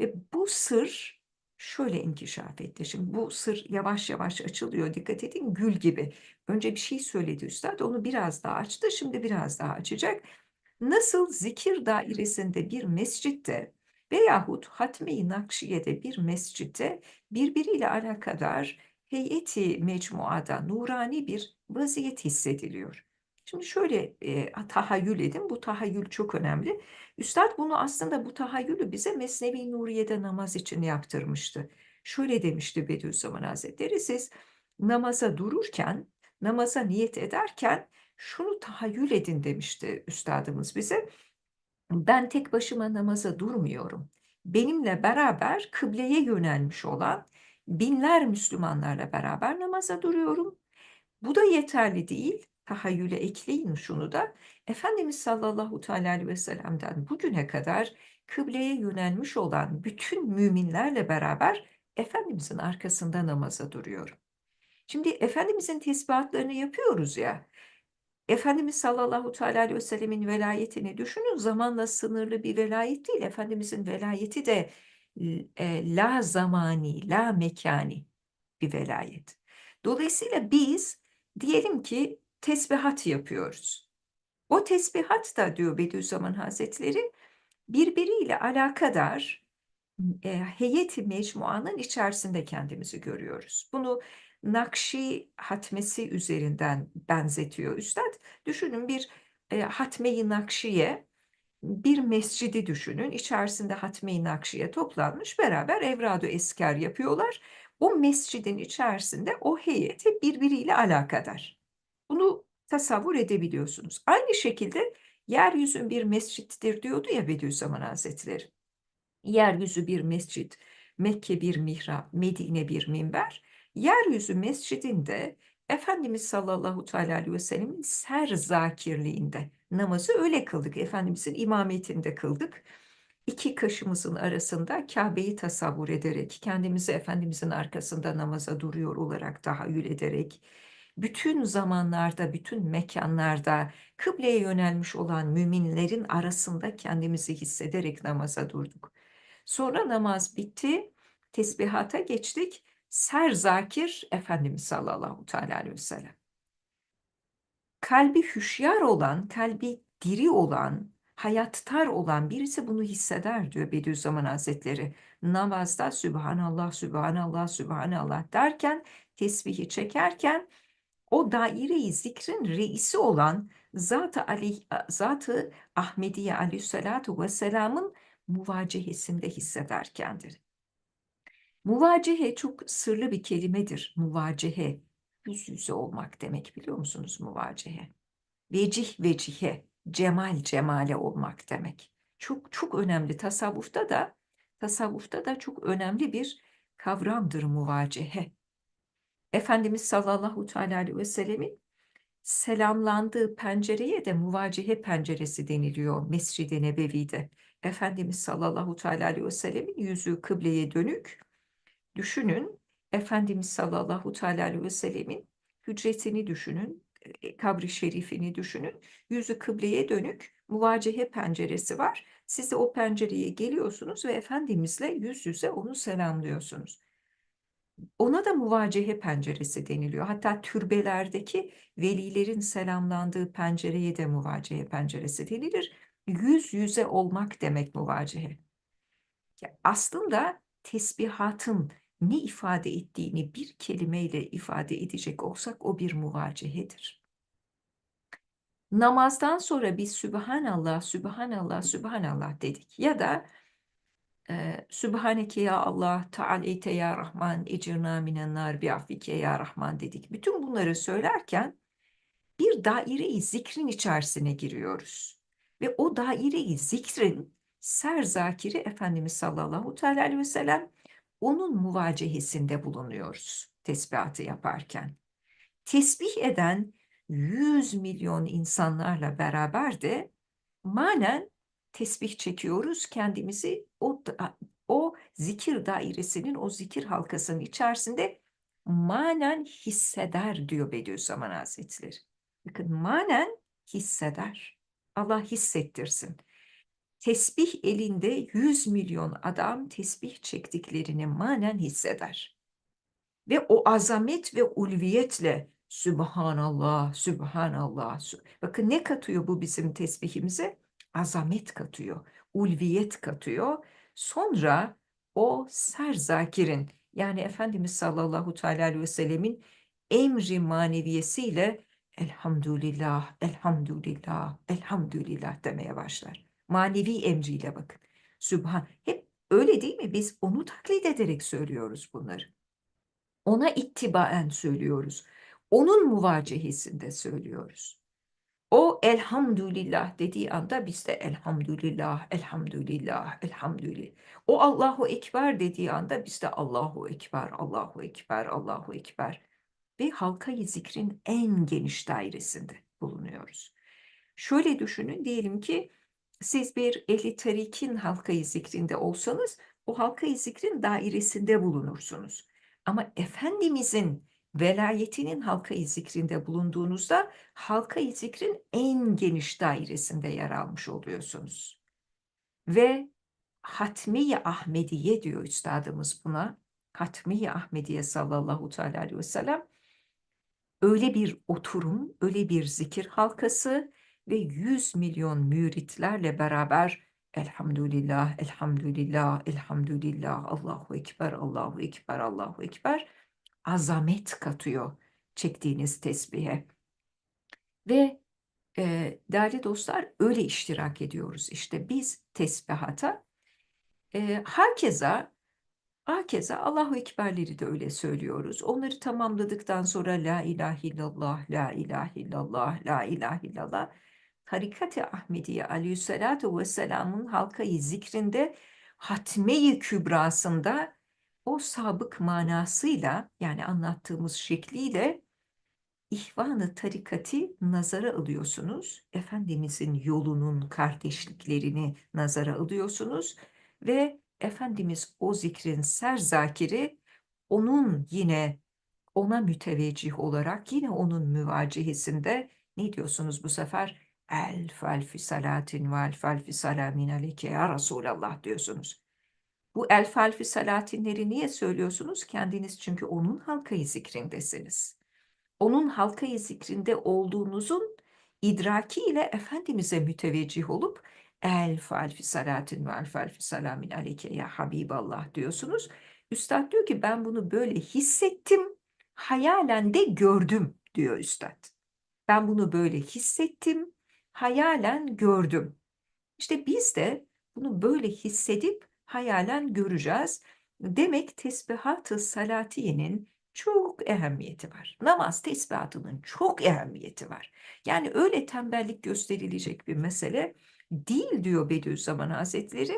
Ve bu sır şöyle inkişaf etti. Şimdi bu sır yavaş yavaş açılıyor. Dikkat edin gül gibi. Önce bir şey söyledi üstad, onu biraz daha açtı, şimdi biraz daha açacak. Nasıl zikir dairesinde bir mescitte veyahut Hatme-i Nakşiye'de bir mescitte birbiriyle alakadar heyeti mecmuada nurani bir vaziyet hissediliyor. Şimdi şöyle e, tahayyül edin, bu tahayyül çok önemli. Üstad bunu aslında bu tahayyülü bize Mesnevi Nuriye'de namaz için yaptırmıştı. Şöyle demişti Bediüzzaman Hazretleri, siz namaza dururken, namaza niyet ederken şunu tahayyül edin demişti üstadımız bize. Ben tek başıma namaza durmuyorum. Benimle beraber kıbleye yönelmiş olan binler Müslümanlarla beraber namaza duruyorum. Bu da yeterli değil. Tahayyüle ekleyin şunu da. Efendimiz sallallahu teala ve sellem'den bugüne kadar kıbleye yönelmiş olan bütün müminlerle beraber Efendimizin arkasında namaza duruyorum. Şimdi Efendimizin tesbihatlarını yapıyoruz ya. Efendimiz sallallahu teala ve sellemin velayetini düşünün. Zamanla sınırlı bir velayet değil. Efendimizin velayeti de e, la zamani, la mekani bir velayet. Dolayısıyla biz diyelim ki tesbihat yapıyoruz. O tesbihat da diyor Bediüzzaman Hazretleri birbiriyle alakadar e, heyeti mecmuanın içerisinde kendimizi görüyoruz. Bunu Nakşi hatmesi üzerinden benzetiyor Üstad. Düşünün bir e, hatmeyi Nakşiye, bir mescidi düşünün. İçerisinde hatmeyi Nakşiye toplanmış beraber evradu esker yapıyorlar. O mescidin içerisinde o heyet hep birbiriyle alakadar. Bunu tasavvur edebiliyorsunuz. Aynı şekilde yeryüzün bir mescittir diyordu ya Bediüzzaman Hazretleri. Yeryüzü bir mescit, Mekke bir mihrap, Medine bir minber. Yeryüzü mescidinde Efendimiz sallallahu teala aleyhi ve sellemin ser zakirliğinde namazı öyle kıldık. Efendimizin imametinde kıldık. İki kaşımızın arasında Kabe'yi tasavvur ederek, kendimizi Efendimizin arkasında namaza duruyor olarak tahayyül ederek, bütün zamanlarda, bütün mekanlarda kıbleye yönelmiş olan müminlerin arasında kendimizi hissederek namaza durduk. Sonra namaz bitti, tesbihata geçtik. Ser zakir Efendimiz sallallahu teala aleyhi ve sellem. Kalbi hüşyar olan, kalbi diri olan, hayattar olan birisi bunu hisseder diyor Bediüzzaman Hazretleri. Namazda Sübhanallah, Sübhanallah, Sübhanallah derken, tesbihi çekerken o daireyi zikrin reisi olan Zat-ı, Ali, Zat-ı Ahmediye aleyhissalatu vesselamın muvacehesinde hisseder kendini. Muvacehe çok sırlı bir kelimedir. Muvacehe, yüz yüze olmak demek biliyor musunuz muvacehe? Vecih vecihe, cemal cemale olmak demek. Çok çok önemli tasavvufta da tasavvufta da çok önemli bir kavramdır muvacehe. Efendimiz sallallahu teala aleyhi ve sellemin selamlandığı pencereye de muvacehe penceresi deniliyor Mescid-i Nebevi'de. Efendimiz sallallahu teala aleyhi ve sellemin yüzü kıbleye dönük. Düşünün Efendimiz sallallahu teala aleyhi ve sellemin hücresini düşünün, e, kabri şerifini düşünün. Yüzü kıbleye dönük muvacehe penceresi var. Siz de o pencereye geliyorsunuz ve Efendimizle yüz yüze onu selamlıyorsunuz. Ona da muvacehe penceresi deniliyor. Hatta türbelerdeki velilerin selamlandığı pencereye de muvacehe penceresi denilir. Yüz yüze olmak demek muvacehe. Aslında tesbihatın ne ifade ettiğini bir kelimeyle ifade edecek olsak o bir muvacehedir. Namazdan sonra biz Sübhanallah, Sübhanallah, Sübhanallah dedik ya da Sübhaneke ya Allah, Tealeyte ya Rahman, ecirna minen nar bi'afike ya Rahman dedik. Bütün bunları söylerken bir daire-i zikrin içerisine giriyoruz. Ve o daire-i zikrin ser zakiri Efendimiz sallallahu aleyhi ve sellem onun muvacehesinde bulunuyoruz tesbihatı yaparken. Tesbih eden 100 milyon insanlarla beraber de manen tesbih çekiyoruz kendimizi o o zikir dairesinin o zikir halkasının içerisinde manen hisseder diyor Bediüzzaman Hazretleri. Bakın manen hisseder. Allah hissettirsin. tesbih elinde 100 milyon adam tesbih çektiklerini manen hisseder. Ve o azamet ve ulviyetle Sübhanallah, Sübhanallah. sü- Bakın ne katıyor bu bizim tesbihimize? Azamet katıyor, ulviyet katıyor. Sonra o serzakirin yani Efendimiz sallallahu teala aleyhi ve sellemin emri maneviyesiyle elhamdülillah, elhamdülillah, elhamdülillah demeye başlar. Manevi emriyle bakın. Sübhan. Hep öyle değil mi? Biz onu taklit ederek söylüyoruz bunları. Ona ittibaen söylüyoruz. Onun muvacehesinde söylüyoruz. O elhamdülillah dediği anda biz de elhamdülillah, elhamdülillah, elhamdülillah. O Allahu Ekber dediği anda biz de Allahu Ekber, Allahu Ekber, Allahu Ekber. Ve halkayı zikrin en geniş dairesinde bulunuyoruz. Şöyle düşünün diyelim ki siz bir ehli tarikin halkayı zikrinde olsanız o halkayı zikrin dairesinde bulunursunuz. Ama Efendimizin velayetinin halkayı zikrinde bulunduğunuzda halkayı zikrin en geniş dairesinde yer almış oluyorsunuz. Ve Hatmiye Ahmediye diyor üstadımız buna. Hatmiye Ahmediye sallallahu teala aleyhi ve sellem öyle bir oturum, öyle bir zikir halkası ve 100 milyon müritlerle beraber elhamdülillah, elhamdülillah, elhamdülillah, Allahu Ekber, Allahu Ekber, Allahu Ekber azamet katıyor çektiğiniz tesbihe. Ve e, değerli dostlar öyle iştirak ediyoruz. İşte biz tesbihata e, herkese Hakeza Allahu Ekberleri de öyle söylüyoruz. Onları tamamladıktan sonra La ilahe illallah, La ilahe illallah, La ilahe illallah. Tarikat-ı Ahmediye aleyhissalatu vesselamın halkayı zikrinde hatme-i kübrasında o sabık manasıyla yani anlattığımız şekliyle İhvan-ı tarikati nazara alıyorsunuz. Efendimizin yolunun kardeşliklerini nazara alıyorsunuz ve Efendimiz o zikrin serzakiri onun yine ona müteveccih olarak yine onun müvacihesinde ne diyorsunuz bu sefer? Elf elfi salatin ve elf elfi salamin aleyke ya Resulallah diyorsunuz. Bu elf elfi salatinleri niye söylüyorsunuz? Kendiniz çünkü onun halkayı zikrindesiniz. Onun halkayı zikrinde olduğunuzun idrakiyle Efendimiz'e müteveccih olup elf elfi salatin ve elf elfi salamin aleyke ya Habiballah diyorsunuz. Üstad diyor ki ben bunu böyle hissettim, hayalen de gördüm diyor Üstad. Ben bunu böyle hissettim, hayalen gördüm. İşte biz de bunu böyle hissedip hayalen göreceğiz. Demek tesbihat-ı salatiyenin çok ehemmiyeti var. Namaz tesbihatının çok ehemmiyeti var. Yani öyle tembellik gösterilecek bir mesele değil diyor Bediüzzaman Hazretleri.